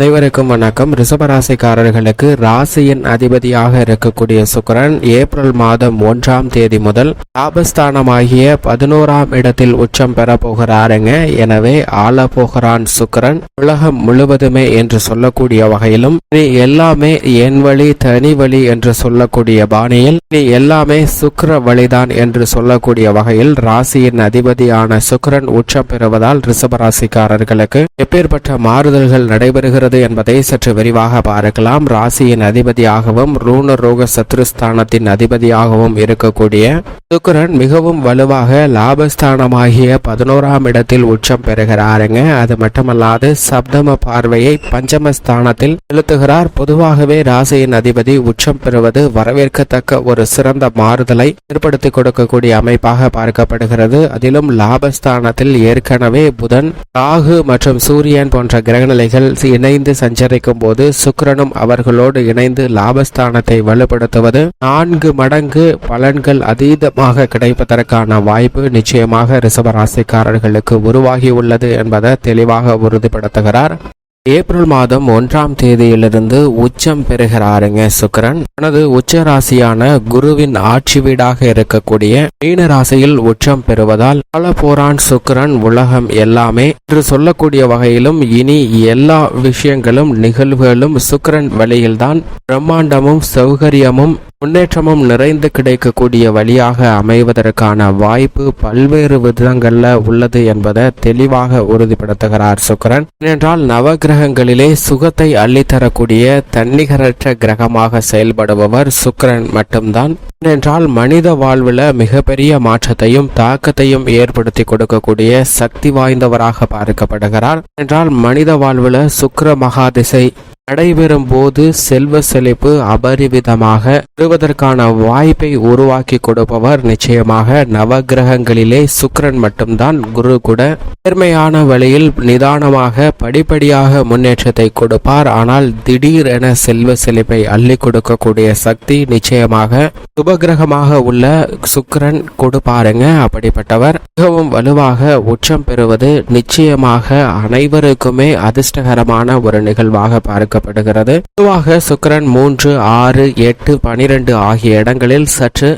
அனைவருக்கும் வணக்கம். ரிசபராசிக்காரர்களுக்கு ராசியின் அதிபதியாக இருக்கக்கூடிய சுக்கிரன் ஏப்ரல் மாதம் ஒன்றாம் தேதி முதல் லாபஸ்தானமாகிய பதினோராம் இடத்தில் உச்சம் பெற போகிறாருங்க. எனவே ஆள போகிறான் சுக்கரன். உலகம் முழுவதுமே என்று சொல்லக்கூடிய வகையிலும் நீ எல்லாமே என் வழி தனி வழி என்று சொல்லக்கூடிய பாணியில் நீ எல்லாமே சுக்கர வழிதான் என்று சொல்லக்கூடிய வகையில் ராசியின் அதிபதியான சுக்கரன் உச்சம் பெறுவதால் ரிசபராசிக்காரர்களுக்கு எப்பேற்பட்ட மாறுதல்கள் நடைபெறுகிறது என்பதை சற்று விரிவாக பார்க்கலாம். ராசியின் அதிபதியாகவும் ரூண ரோக சத்ருஸ்தானத்தின் அதிபதியாகவும் இருக்கக்கூடிய சுக்கரன் மிகவும் வலுவாக லாபஸ்தானமாகிய பதினோராம் இடத்தில் உச்சம் பெறுகிறாருங்க. அது மட்டுமல்லாது சப்தம பார்வையை பஞ்சமஸ்தானத்தில் செலுத்துகிறார். பொதுவாகவே ராசியின் அதிபதி உச்சம் பெறுவது வரவேற்கத்தக்க ஒரு சிறந்த மாறுதலை ஏற்படுத்தி கொடுக்கக்கூடிய அமைப்பாக பார்க்கப்படுகிறது. அதிலும் லாபஸ்தானத்தில் ஏற்கனவே புதன் ராகு மற்றும் சூரியன் போன்ற கிரகநிலைகள் இணைந்து சஞ்சரிக்கும் போது சுக்கரனும் அவர்களோடு இணைந்து லாபஸ்தானத்தை வலுப்படுத்துவது நான்கு மடங்கு பலன்கள் அதீதமாக கிடைப்பதற்கான வாய்ப்பு நிச்சயமாக ரிஷபராசிக்காரர்களுக்கு உருவாகியுள்ளது என்பதை தெளிவாக உறுதிப்படுத்துகிறார். ஏப்ரல் மாதம் ஒன்றாம் தேதியிலிருந்து உச்சம் பெறுகிறாருங்க சுக்கரன். தனது உச்ச ராசியான குருவின் ஆட்சி வீடாக இருக்கக்கூடிய மீன ராசியில் உச்சம் பெறுவதால் பல போரான் சுக்கரன் உலகம் எல்லாமே என்று சொல்லக்கூடிய வகையிலும் இனி எல்லா விஷயங்களும் நிகழ்வுகளும் சுக்கிரன் வழியில்தான் பிரம்மாண்டமும் சௌகரியமும் முன்னேற்றமும் நிறைந்து கிடைக்கக்கூடிய வழியாக அமைவதற்கான வாய்ப்பு பல்வேறு விதங்கள்ல உள்ளது என்பதை தெளிவாக உறுதிப்படுத்துகிறார் சுக்கரன். ஏனென்றால் நவகிரகங்களிலே சுகத்தை அள்ளித்தரக்கூடிய தன்னிகரற்ற கிரகமாக செயல்படுபவர் சுக்கரன் மட்டும்தான். ஏனென்றால் மனித வாழ்வில் மிகப்பெரிய மாற்றத்தையும் தாக்கத்தையும் ஏற்படுத்தி கொடுக்கக்கூடிய சக்தி வாய்ந்தவராக பார்க்கப்படுகிறார். என்றால் மனித வாழ்வில் சுக்கர மகாதிசை நடைபெறும் போது செல்வ செழிப்பு அபரிவிதமாக பெறுவதற்கான வாய்ப்பை உருவாக்கி கொடுப்பவர் நிச்சயமாக நவகிரகங்களிலே சுக்கரன் மட்டும்தான். குரு கூட நேர்மையான வழியில் நிதானமாக படிப்படியாக முன்னேற்றத்தை கொடுப்பார். ஆனால் திடீரென செல்வ செழிப்பை அள்ளி கொடுக்கக்கூடிய சக்தி நிச்சயமாக சுபகிரகமாக உள்ள சுக்கரன் கொடுப்பாருங்க. அப்படிப்பட்டவர் மிகவும் வலுவாக உச்சம் பெறுவது நிச்சயமாக அனைவருக்குமே அதிர்ஷ்டகரமான ஒரு நிகழ்வாக பார்க்க பார்க்கப்படுகிறது பொதுவாக சுக்கரன் மூன்று ஆறு எட்டு பனிரெண்டு ஆகிய இடங்களில் சற்று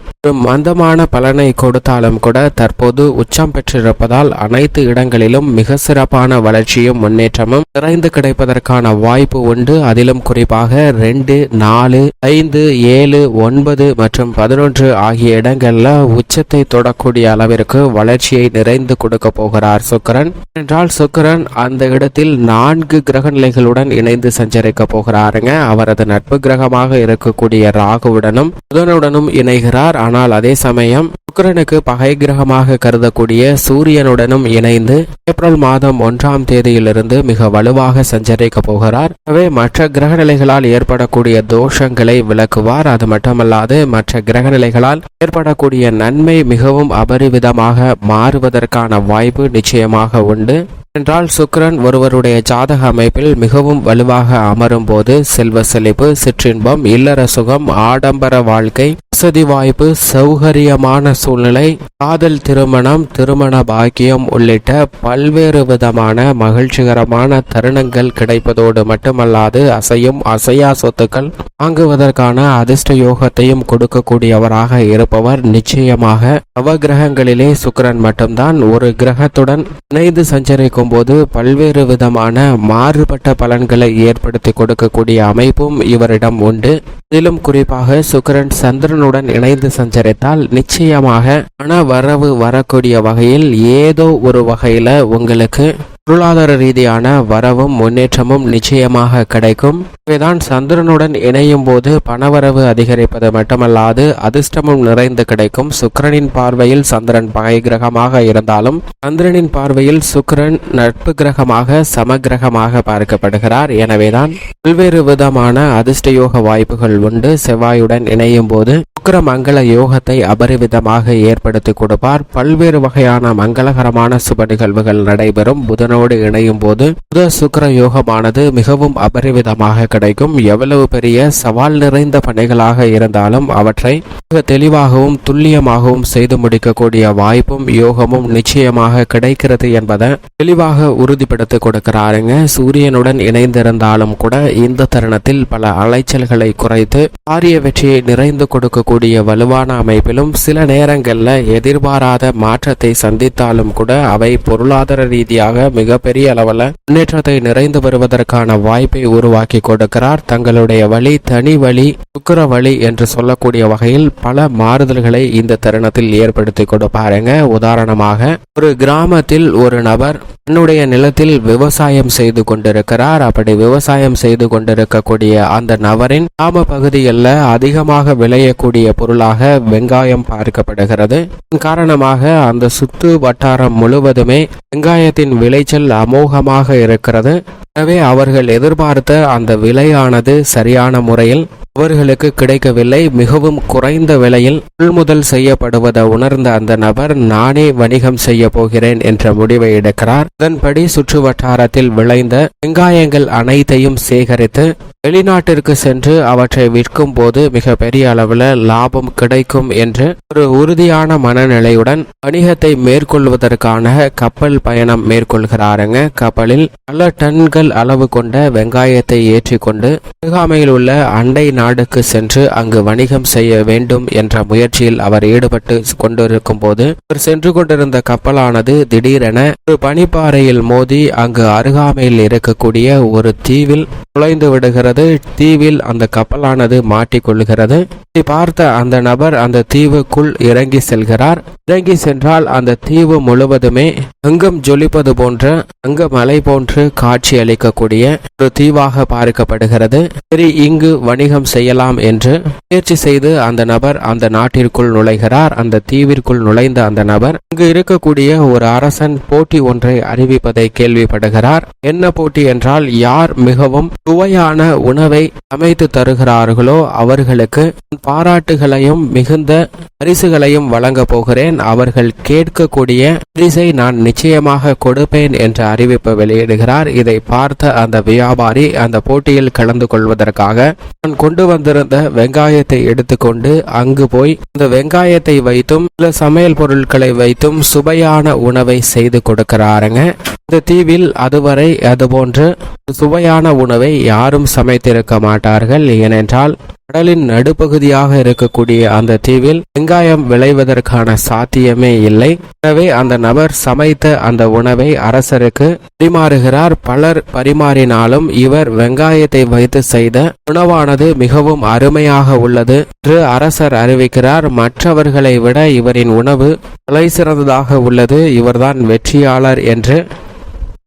மந்தமான பலனை கொடுத்தாலும் கூட தற்போது உச்சம் பெற்றிருப்பதால் அனைத்து இடங்களிலும் மிக சிறப்பான வளர்ச்சியும் முன்னேற்றமும் நிறைந்து கிடைப்பதற்கான வாய்ப்பு உண்டு. அதிலும் குறிப்பாக ரெண்டு நாலு ஐந்து ஏழு ஒன்பது மற்றும் பதினொன்று ஆகிய இடங்கள்ல உச்சத்தை தொடக்கூடிய அளவிற்கு வளர்ச்சியை நிறைந்து கொடுக்க போகிறார் சுக்கரன். என்றால் சுக்கரன் அந்த இடத்தில் நான்கு கிரக நிலைகளுடன் இணைந்து இருக்க போகிறாருங்க. அவரது நட்பு கிரகமாக இருக்கக்கூடிய ராகுவுடனும் புதனுடனும் இணைகிறார். ஆனால் அதே சமயம் சுக்கிரனுக்கு பகை கிரகமாக கருதக்கூடிய சூரியனுடனும் இணைந்து ஏப்ரல் மாதம் ஒன்றாம் தேதியிலிருந்து மிக வலுவாக சஞ்சரிக்க போகிறார். எனவே மற்ற கிரகநிலைகளால் ஏற்படக்கூடிய தோஷங்களை விளக்குவார். அது மட்டுமல்லாது மற்ற கிரகநிலைகளால் ஏற்படக்கூடிய நன்மை மிகவும் அபரிவிதமாக மாறுவதற்கான வாய்ப்பு நிச்சயமாக உண்டு. என்றால் சுக்கரன் ஒருவருடைய ஜாதக அமைப்பில் மிகவும் வலுவாக அமரும் போது செல்வ செழிப்பு சிற்றின்பம் இல்லற சுகம் ஆடம்பர வாழ்க்கை வசதி வாய்ப்பு சௌகரியமான சூழ்நிலை காதல் திருமணம் திருமண பாக்கியம் உள்ளிட்ட பல்வேறு விதமான மகிழ்ச்சிகரமான தருணங்கள் கிடைப்பதோடு மட்டுமல்லாது அசையும் அசையா சொத்துக்கள் வாங்குவதற்கான அதிர்ஷ்ட யோகத்தையும் கொடுக்கக்கூடியவராக இருப்பவர் நிச்சயமாக நவகிரகங்களிலே சுக்கரன் மட்டும்தான். ஒரு கிரகத்துடன் இணைந்து சஞ்சரிக்கும் போது பல்வேறு விதமான மாறுபட்ட பலன்களை ஏற்படுத்தி கொடுக்கக்கூடிய அமைப்பும் இவரிடம் உண்டு. இதிலும் குறிப்பாக சுக்கிரன் சந்திரனுடன் இணைந்து சஞ்சரித்தால் நிச்சயமாக பண வரவு வரக்கூடிய வகையில் ஏதோ ஒரு வகையில உங்களுக்கு பொருளாதார ரீதியான வரவும் முன்னேற்றமும் நிச்சயமாக கிடைக்கும். இவைதான் சந்திரனுடன் இணையும் போது பணவரவு அதிகரிப்பது மட்டுமல்லாது அதிர்ஷ்டமும் நிறைந்து கிடைக்கும். சுக்கிரனின் பார்வையில் சந்திரன் பகை கிரகமாக இருந்தாலும் சந்திரனின் பார்வையில் சுக்கிரன் நட்பு கிரகமாக சமகிரகமாக பார்க்கப்படுகிறார். எனவேதான் பல்வேறு விதமான அதிர்ஷ்ட யோக வாய்ப்புகள் உண்டு. செவ்வாயுடன் இணையும் போது சுக்கர மங்கள யோகத்தை அபரிவிதமாக ஏற்படுத்தி கொடுப்பார். பல்வேறு வகையான மங்களகரமான சுப நிகழ்வுகள் நடைபெறும். புதனோடு இணையும் போது புத சுக்கிர யோகமானது மிகவும் அபரிவிதமாக கிடைக்கும். எவ்வளவு பெரிய சவால் நிறைந்த பணிகளாக இருந்தாலும் அவற்றை மிக தெளிவாகவும் துல்லியமாகவும் செய்து முடிக்கக்கூடிய வாய்ப்பும் யோகமும் நிச்சயமாக கிடைக்கிறது என்பதை தெளிவாக உறுதிப்படுத்தி கொடுக்கிறாருங்க. சூரியனுடன் இணைந்திருந்தாலும் கூட இந்த தருணத்தில் பல அலைச்சல்களை குறைத்து காரிய வெற்றியை நிறைந்து கொடுக்க கொடுக்கக்கூடிய வலுவான அமைப்பிலும் சில நேரங்களில் எதிர்பாராத மாற்றத்தை சந்தித்தாலும் கூட அவை பொருளாதார ரீதியாக மிகப்பெரிய அளவில் முன்னேற்றத்தை நிறைந்து வருவதற்கான வாய்ப்பை உருவாக்கி கொடுக்கிறார். தங்களுடைய வழி தனி வழி சுக்கர வழி என்று சொல்லக்கூடிய வகையில் பல மாறுதல்களை இந்த தருணத்தில் ஏற்படுத்தி கொடுப்பாருங்க. உதாரணமாக ஒரு கிராமத்தில் ஒரு நபர் தன்னுடைய நிலத்தில் விவசாயம் செய்து கொண்டிருக்கிறார். அப்படி விவசாயம் செய்து கொண்டிருக்கக்கூடிய அந்த நபரின் கிராம பகுதிகளில் அதிகமாக விளையக்கூடிய பொருளாக வெங்காயம் பார்க்கப்படுகிறது. காரணமாக அந்த சுத்து வட்டாரம் முழுவதுமே வெங்காயத்தின் விளைச்சல் அமோகமாக இருக்கிறது. எனவே அவர்கள் எதிர்பார்த்த அந்த விலையானது சரியான முறையில் அவர்களுக்கு கிடைக்கவில்லை. மிகவும் குறைந்த விலையில் கொள்முதல் செய்யப்படுவதை உணர்ந்த அந்த நபர் நானே வணிகம் செய்ய போகிறேன் என்ற முடிவை எடுக்கிறார். அதன்படி சுற்று வட்டாரத்தில் விளைந்த வெங்காயங்கள் அனைத்தையும் சேகரித்து வெளிநாட்டிற்கு சென்று அவற்றை விற்கும் போது மிக பெரிய அளவில் லாபம் கிடைக்கும் என்று ஒரு உறுதியான மனநிலையுடன் வணிகத்தை மேற்கொள்வதற்கான கப்பல் பயணம் மேற்கொள்கிறாருங்க. கப்பலில் பல டன்கள் கூடுதல் அளவு கொண்ட வெங்காயத்தை ஏற்றிக்கொண்டு அருகாமையில் உள்ள அண்டை நாடுக்கு சென்று அங்கு வணிகம் செய்ய வேண்டும் என்ற முயற்சியில் அவர் ஈடுபட்டு கொண்டிருக்கும் போது அவர் சென்று கொண்டிருந்த கப்பலானது திடீரென ஒரு பனிப்பாறையில் மோதி அங்கு அருகாமையில் இருக்கக்கூடிய ஒரு தீவில் நுழைந்து விடுகிறது. தீவில் அந்த கப்பலானது மாட்டிக்கொள்கிறது இதை பார்த்த அந்த நபர் அந்த தீவுக்குள் இறங்கி செல்கிறார். இறங்கி சென்றால் அந்த தீவு முழுவதுமே அங்கம் ஜொலிப்பது போன்ற அங்க மலை போன்று காட்சியளி அளிக்கக்கூடிய ஒரு தீவாக பார்க்கப்படுகிறது. சரி இங்கு வணிகம் செய்யலாம் என்று முயற்சி செய்து அந்த நபர் அந்த நாட்டிற்குள் நுழைகிறார். அந்த தீவிற்குள் நுழைந்த அந்த நபர் இங்கு இருக்கக்கூடிய ஒரு அரசன் போட்டி ஒன்றை அறிவிப்பதை கேள்விப்படுகிறார். என்ன போட்டி என்றால் யார் மிகவும் சுவையான உணவை அமைத்து தருகிறார்களோ அவர்களுக்கு பாராட்டுகளையும் மிகுந்த பரிசுகளையும் வழங்க போகிறேன். அவர்கள் கேட்கக்கூடிய பரிசை நான் நிச்சயமாக கொடுப்பேன் என்ற அறிவிப்பு வெளியிடுகிறார். இதை பார்த்து அந்த வியாபாரி அந்த போட்டியில் கலந்து கொள்வதற்காக நான் கொண்டு வந்திருந்த வெங்காயத்தை எடுத்துக்கொண்டு அங்கு போய் அந்த வெங்காயத்தை வைத்தும் சில சமையல் பொருட்களை வைத்தும் சுவையான உணவை செய்து கொடுக்கிறாருங்க. இந்த தீவில் அதுவரை அதுபோன்று சுவையான உணவை யாரும் சமைத்திருக்க மாட்டார்கள். ஏனென்றால் கடலின் நடுப்பகுதியாக இருக்கக்கூடிய அந்த தீவில் வெங்காயம் விளைவதற்கான சாத்தியமே இல்லை. எனவே அந்த நபர் சமைத்த அந்த உணவை அரசருக்கு பரிமாறுகிறார். பலர் பரிமாறினாலும் இவர் வெங்காயத்தை வைத்து செய்த உணவானது மிகவும் அருமையாக உள்ளது என்று அரசர் அறிவிக்கிறார். மற்றவர்களை விட இவரின் உணவு தலை சிறந்ததாக உள்ளது. இவர்தான் வெற்றியாளர் என்று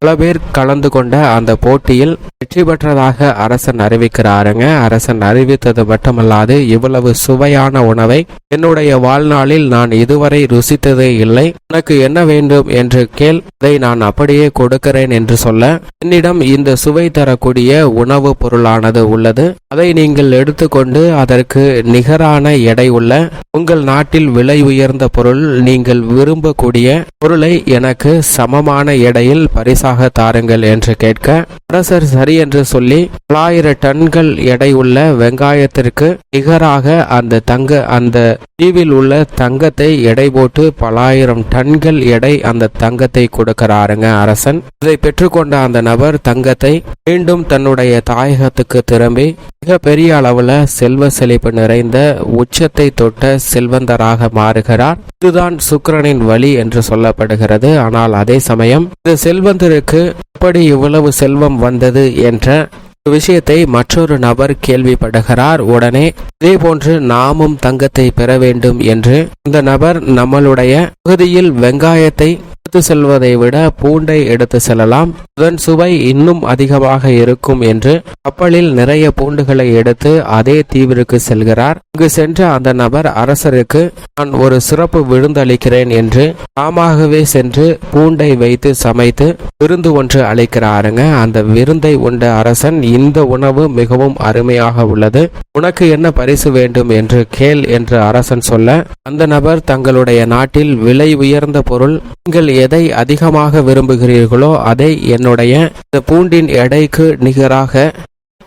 பல பேர் கலந்து கொண்ட அந்த போட்டியில் வெற்றி பெற்றதாக அரசன் அறிவிக்கிறாருங்க. அரசன் அறிவித்தது மட்டுமல்லாது இவ்வளவு சுவையான உணவை என்னுடைய வாழ்நாளில் நான் இதுவரை ருசித்ததே இல்லை. உனக்கு என்ன வேண்டும் என்று கேள். அதை நான் அப்படியே கொடுக்கிறேன் என்று சொல்ல என்னிடம் இந்த சுவை தரக்கூடிய உணவு பொருளானது உள்ளது. அதை நீங்கள் எடுத்துக்கொண்டு அதற்கு நிகரான எடை உள்ள உங்கள் நாட்டில் விலை உயர்ந்த பொருள் நீங்கள் விரும்பக்கூடிய பொருளை எனக்கு சமமான எடையில் பரிசு பரிசாக தாருங்கள் என்று கேட்க அரசர் சரி என்று சொல்லி தொள்ளாயிரம் டன்கள் எடை உள்ள வெங்காயத்திற்கு நிகராக அந்த தங்க அந்த தீவில் உள்ள தங்கத்தை எடை போட்டு பலாயிரம் டன்கள் எடை அந்த தங்கத்தை கொடுக்கிறாருங்க அரசன். இதை பெற்றுக்கொண்ட அந்த நபர் தங்கத்தை மீண்டும் தன்னுடைய தாயகத்துக்கு திரும்பி மிக பெரிய அளவுல செல்வ செழிப்பு நிறைந்த உச்சத்தை தொட்ட செல்வந்தராக மாறுகிறார். இதுதான் சுக்கரனின் வழி என்று சொல்லப்படுகிறது. ஆனால் அதே சமயம் இந்த செல்வந்தருக்கு எப்படி இவ்வளவு செல்வம் வந்தது? என்ற விஷயத்தை மற்றொரு நபர் கேள்விப்படுகிறார் உடனே இதே போன்று நாமும் தங்கத்தை பெற வேண்டும் என்று. இந்த நபர் நம்மளுடைய பகுதியில் வெங்காயத்தை எடுத்து செல்வதை விட பூண்டை எடுத்து செல்லலாம். அதன் சுவை இன்னும் அதிகமாக இருக்கும் என்று கப்பலில் நிறைய பூண்டுகளை எடுத்து அதே தீவிற்கு செல்கிறார். இங்கு சென்ற அந்த நபர் அரசருக்கு நான் ஒரு சிறப்பு விருந்தளிக்கிறேன் என்று தாமாகவே சென்று பூண்டை வைத்து சமைத்து விருந்து ஒன்று அளிக்கிறாருங்க. அந்த விருந்தை உண்ட அரசன் இந்த உணவு மிகவும் அருமையாக உள்ளது. உனக்கு என்ன பரிசு வேண்டும்? என்று கேள் என்று அரசன் சொல்ல அந்த நபர் தங்களுடைய நாட்டில் விலை உயர்ந்த பொருள் நீங்கள் எதை அதிகமாக விரும்புகிறீர்களோ அதை என்னுடைய இந்த பூண்டின் எடைக்கு நிகராக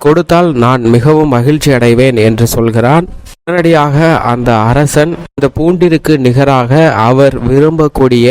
கொடுத்தால் நான் மிகவும் மகிழ்ச்சி அடைவேன் என்று சொல்கிறான். உடனடியாக அந்த அரசன் இந்த பூண்டிற்கு நிகராக அவர் விரும்பக்கூடிய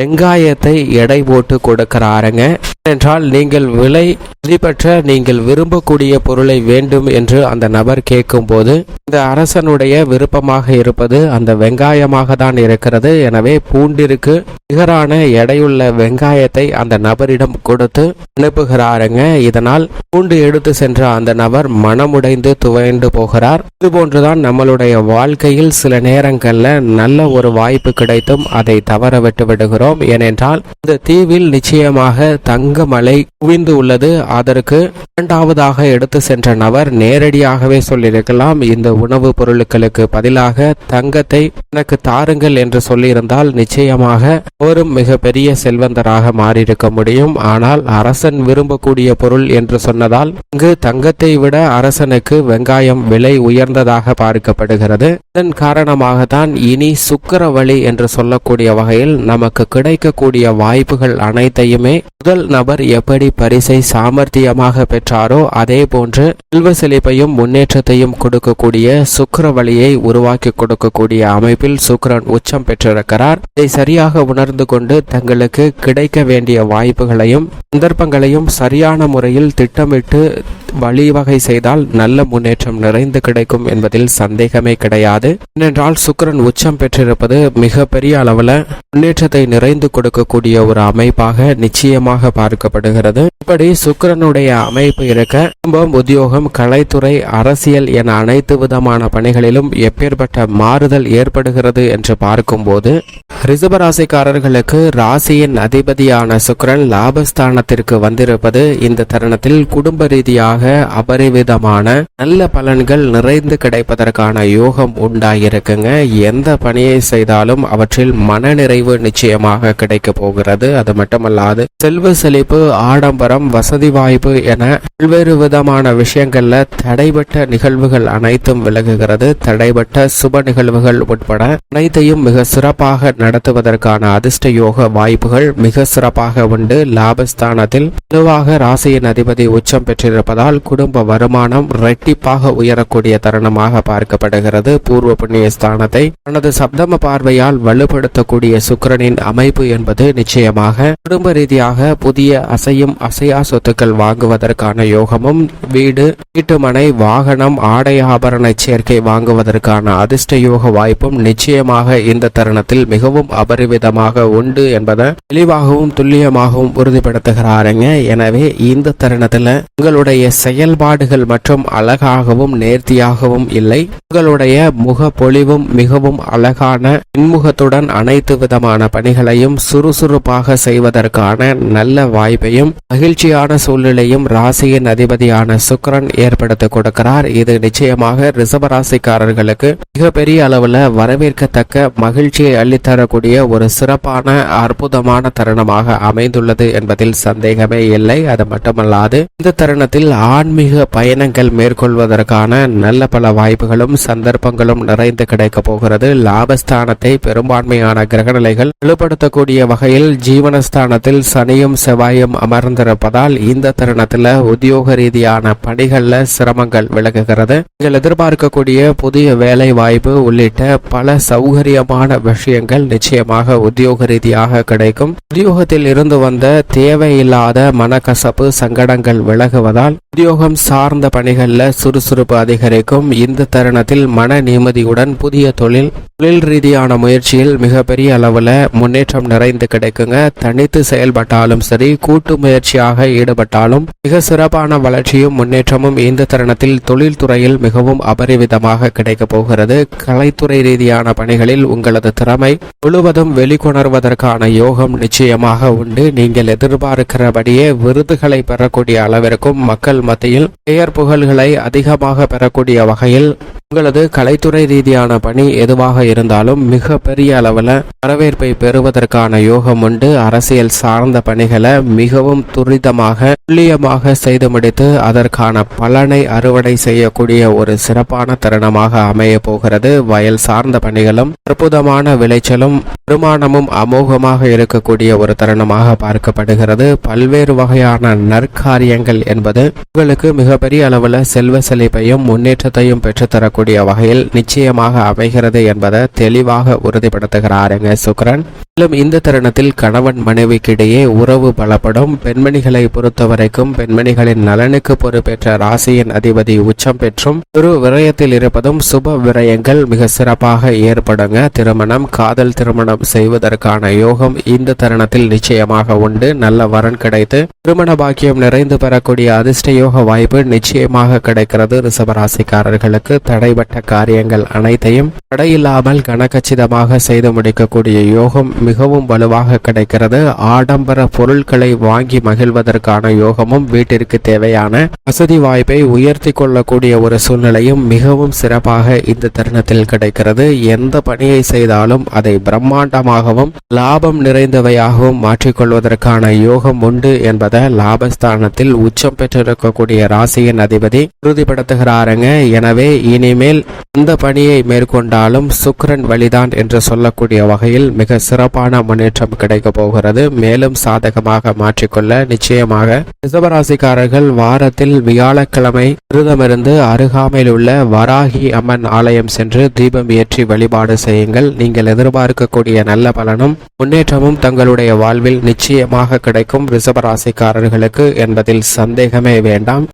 வெங்காயத்தை எடை போட்டு கொடுக்கிறாருங்க. என்றால் நீங்கள் விலை மதிப்பற்ற நீங்கள் விரும்பக்கூடிய பொருளை வேண்டும் என்று அந்த நபர் கேட்கும்போது இந்த அரசனுடைய விருப்பமாக இருப்பது அந்த வெங்காயமாக தான் இருக்கிறது. எனவே பூண்டிற்கு நிகரான எடையுள்ள வெங்காயத்தை அந்த நபரிடம் கொடுத்து அனுப்புகிறாருங்க. இதனால் பூண்டு எடுத்து சென்ற அந்த நபர் மனமுடைந்து துவைந்து போகிறார். இதுபோன்றுதான் நம்மளுடைய வாழ்க்கையில் சில நேரங்களில் நல்ல ஒரு வாய்ப்பு கிடைத்தும் அதை தவற விட்டு விடுகிறோம். ஏனென்றால் இந்த தீவில் நிச்சயமாக தங்க மலை குவிந்து உள்ளது. அதற்கு இரண்டாவதாக எடுத்து சென்ற நபர் நேரடியாகவே சொல்லியிருக்கலாம். இந்த உணவுப் பொருட்களுக்கு பதிலாக தங்கத்தை எனக்கு தாருங்கள் என்று சொல்லியிருந்தால் நிச்சயமாக அவரும் மிகப்பெரிய செல்வந்தராக மாறியிருக்க முடியும். ஆனால் அரசன் விரும்பக்கூடிய பொருள் என்று சொன்னதால் இங்கு தங்கத்தை விட அரசனுக்கு வெங்காயம் விலை உயர்ந்ததாக வைக்கப்படுகிறது இதன் காரணமாகத்தான் இனி சுக்கரவழி என்று சொல்லக்கூடிய வகையில் நமக்கு கிடைக்கக்கூடிய வாய்ப்புகள் அனைத்தையுமே முதல் நபர் எப்படி பரிசை சாமர்த்தியமாக பெற்றாரோ அதே போன்று செல்வ செழிப்பையும் முன்னேற்றத்தையும் கொடுக்கக்கூடிய சுக்கரவழியை உருவாக்கி கொடுக்கக்கூடிய அமைப்பில் சுக்கரன் உச்சம் பெற்றிருக்கிறார். இதை சரியாக உணர்ந்து கொண்டு தங்களுக்கு கிடைக்க வேண்டிய வாய்ப்புகளையும் சந்தர்ப்பங்களையும் சரியான முறையில் திட்டமிட்டு வழிவகை செய்தால் நல்ல முன்னேற்றம் நிறைந்து கிடைக்கும் என்பதில் சந்தேகமே கிடையாது. ஏனென்றால் சுக்கிரன் உச்சம் பெற்றிருப்பது மிக பெரிய அளவில் முன்னேற்றத்தை நிறைந்து கொடுக்கக்கூடிய ஒரு அமைப்பாக நிச்சயமாக பார்க்கப்படுகிறது. இப்படி சுக்கரனுடைய அமைப்பு இருக்க குடும்பம் உத்தியோகம் கலைத்துறை அரசியல் என அனைத்து விதமான பணிகளிலும் எப்பேற்பட்ட மாறுதல் ஏற்படுகிறது என்று பார்க்கும்போது ரிசபராசிக்காரர்களுக்கு ராசியின் அதிபதியான சுக்கரன் லாபஸ்தானத்திற்கு வந்திருப்பது இந்த தருணத்தில் குடும்ப ரீதியாக அபரிவிதமான நல்ல பலன்கள் நிறைந்து கிடைப்பதற்கான யோகம் உண்டாயிருக்குங்க. எந்த பணியை செய்தாலும் அவற்றில் மனநிறைவு நிச்சயமாக கிடைக்க போகிறது. அது மட்டுமல்லாது செல்வ செழிப்பு ஆடம்பரம் வசதி வாய்ப்பு என பல்வேறு விதமான விஷயங்கள்ல தடைபட்ட நிகழ்வுகள் அனைத்தும் விலகுகிறது. தடைபட்ட சுப நிகழ்வுகள் உட்பட அனைத்தையும் மிக சிறப்பாக நடத்துவதற்கான அதிர்ஷ்ட யோக வாய்ப்புகள் மிக சிறப்பாக உண்டு. லாபஸ்தானத்தில் பொதுவாக ராசியின் அதிபதி உச்சம் பெற்றிருப்பதால் குடும்ப வருமானம் இரட்டிப்பாக உயரக்கூடிய தருணமாக பார்க்கப்படுகிறது. பூர்வ புண்ணிய ஸ்தானத்தை தனது சப்தம பார்வையால் வலுப்படுத்தக்கூடிய சுக்கரனின் அமைப்பு என்பது நிச்சயமாக குடும்ப ரீதியாக புதிய அசையும் அசையா சொத்துக்கள் வாங்குவதற்கான யோகமும் வீடு வீட்டுமனை வாகனம் ஆடை ஆபரண சேர்க்கை வாங்குவதற்கான அதிர்ஷ்ட யோக வாய்ப்பும் நிச்சயமாக இந்த தருணத்தில் மிகவும் அபரிவிதமாக உண்டு என்பதை தெளிவாகவும் துல்லியமாகவும் உறுதிப்படுத்துகிறாருங்க. எனவே இந்த தருணத்தில் உங்களுடைய செயல்பாடுகள் மற்றும் அழகாகவும் நேர்த்தியாகவும் இல்லை. உங்களுடைய முக பொலிவும் மிகவும் அழகான இன்முகத்துடன் அனைத்து விதமான பணிகளையும் சுறுசுறுப்பாக செய்வதற்கான நல்ல வாய்ப்பையும் மகிழ்ச்சியான சூழ்நிலையும் ராசியின் அதிபதியான சுக்ரன் ஏற்படுத்தி கொடுக்கிறார். இது நிச்சயமாக ரிசபராசிக்காரர்களுக்கு மிகப்பெரிய அளவில் வரவேற்கத்தக்க மகிழ்ச்சியை அள்ளித்தரக்கூடிய ஒரு சிறப்பான அற்புதமான தருணமாக அமைந்துள்ளது என்பதில் சந்தேகமே இல்லை. அது மட்டுமல்லாது இந்த தருணத்தில் ஆன்மீக பயணங்கள் மேற்கொள்வதற்கான நல்ல பல வாய்ப்புகளும் சந்தர்ப்பங்களும் நிறைந்து கிடைக்க போகிறது. லாபஸ்தானத்தை பெரும்பான்மையான கிரகநிலைகள் வலுப்படுத்தக்கூடிய வகையில் ஜீவனஸ்தானத்தில் சனியும் செவ்வாயும் அமர்ந்திருப்பதால் இந்த தருணத்தில் உத்தியோக ரீதியான பணிகள்ல சிரமங்கள் விலகுகிறது. நீங்கள் எதிர்பார்க்கக்கூடிய புதிய வேலை வாய்ப்பு உள்ளிட்ட பல சௌகரியமான விஷயங்கள் நிச்சயமாக உத்தியோக ரீதியாக கிடைக்கும். உத்தியோகத்தில் இருந்து வந்த தேவையில்லாத மனக்கசப்பு சங்கடங்கள் விலகுவதால் உத்தியோகம் சார்ந்த பணிகளில் சுறுசுறுப்பு அதிகரிக்கும். இந்த தருணத்தில் மன நிம்மதியுடன் புதிய தொழில் தொழில் ரீதியான முயற்சியில் மிகப்பெரிய அளவில் முன்னேற்றம் நிறைந்து கிடைக்குங்க. தனித்து செயல்பட்டாலும் சரி கூட்டு முயற்சியாக ஈடுபட்டாலும் மிக சிறப்பான வளர்ச்சியும் முன்னேற்றமும் இந்த தருணத்தில் தொழில்துறையில் மிகவும் அபரிவிதமாக கிடைக்கப் போகிறது. கலைத்துறை ரீதியான பணிகளில் உங்களது திறமை முழுவதும் வெளிக்கொணர்வதற்கான யோகம் நிச்சயமாக உண்டு. நீங்கள் எதிர்பார்க்கிறபடியே விருதுகளை பெறக்கூடிய அளவிற்கும் மக்கள் மத்தியில் பெயர் புகழ்களை அதிகமாக பெறக்கூடிய வகையில் உங்களது கலைத்துறை ரீதியான பணி எதுவாக இருந்தாலும் மிக பெரிய அளவில் வரவேற்பை பெறுவதற்கான யோகம் உண்டு. அரசியல் சார்ந்த பணிகளை மிகவும் துரிதமாக துல்லியமாக செய்து முடித்து அதற்கான பலனை அறுவடை செய்யக்கூடிய ஒரு சிறப்பான தருணமாக அமைய போகிறது. வயல் சார்ந்த பணிகளும் அற்புதமான விளைச்சலும் வருமானமும் அமோகமாக இருக்கக்கூடிய ஒரு தருணமாக பார்க்கப்படுகிறது. பல்வேறு வகையான நற்காரியங்கள் என்பது உங்களுக்கு மிகப்பெரிய அளவில் செல்வ செழிப்பையும் முன்னேற்றத்தையும் பெற்றுத்தரக்கூடிய கூடிய வகையில் நிச்சயமாக அமைகிறது என்பதை தெளிவாக உறுதிப்படுத்துகிறாருங்க சுக்ரன் மேலும் இந்த தருணத்தில் கணவன் மனைவிக்கிடையே உறவு பலப்படும். பெண்மணிகளை பொறுத்தவரைக்கும் பெண்மணிகளின் நலனுக்கு பொறுப்பேற்ற ராசியின் அதிபதி உச்சம் பெற்றும். ஒரு விரயத்தில் இருப்பதும் சுப விரயங்கள் மிக சிறப்பாக ஏற்படுங்க. திருமணம் காதல் திருமணம் செய்வதற்கான யோகம் இந்த தருணத்தில் நிச்சயமாக உண்டு. நல்ல வரன் கிடைத்து திருமண பாக்கியம் நிறைந்து பெறக்கூடிய அதிர்ஷ்ட யோக வாய்ப்பு நிச்சயமாக கிடைக்கிறது. ரிசபராசிக்காரர்களுக்கு தடைபட்ட காரியங்கள் அனைத்தையும் தடையில்லாமல் கனகச்சிதமாக செய்து முடிக்கக்கூடிய யோகம் மிகவும் வலுவாக கிடைக்கிறது. ஆடம்பர பொருட்களை வாங்கி மகிழ்வதற்கான யோகமும் வீட்டிற்கு தேவையான வசதி வாய்ப்பை உயர்த்தி கொள்ளக்கூடிய ஒரு சூழ்நிலையும் மிகவும் சிறப்பாக இந்த தருணத்தில் கிடைக்கிறது. எந்த பணியை செய்தாலும் அதை பிரம்மாண்டமாகவும் லாபம் நிறைந்தவையாகவும் மாற்றிக்கொள்வதற்கான யோகம் உண்டு என்பதை லாபஸ்தானத்தில் உச்சம் பெற்றிருக்கக்கூடிய ராசியின் அதிபதி உறுதிப்படுத்துகிறாருங்க. எனவே இனிமேல் எந்த பணியை மேற்கொண்டாலும் சுக்கரன் வழிதான் என்று சொல்லக்கூடிய வகையில் மிக சிறப்பு சிறப்பான முன்னேற்றம் கிடைக்க போகிறது. மேலும் சாதகமாக மாற்றிக்கொள்ள நிச்சயமாக ரிசபராசிக்காரர்கள் வாரத்தில் வியாழக்கிழமை விரதமிருந்து அருகாமையில் உள்ள வராகி அம்மன் ஆலயம் சென்று தீபம் ஏற்றி வழிபாடு செய்யுங்கள். நீங்கள் எதிர்பார்க்கக்கூடிய நல்ல பலனும் முன்னேற்றமும் தங்களுடைய வாழ்வில் நிச்சயமாக கிடைக்கும். ரிசவராசிக்காரர்களுக்கு என்பதில் சந்தேகமே வேண்டாம்.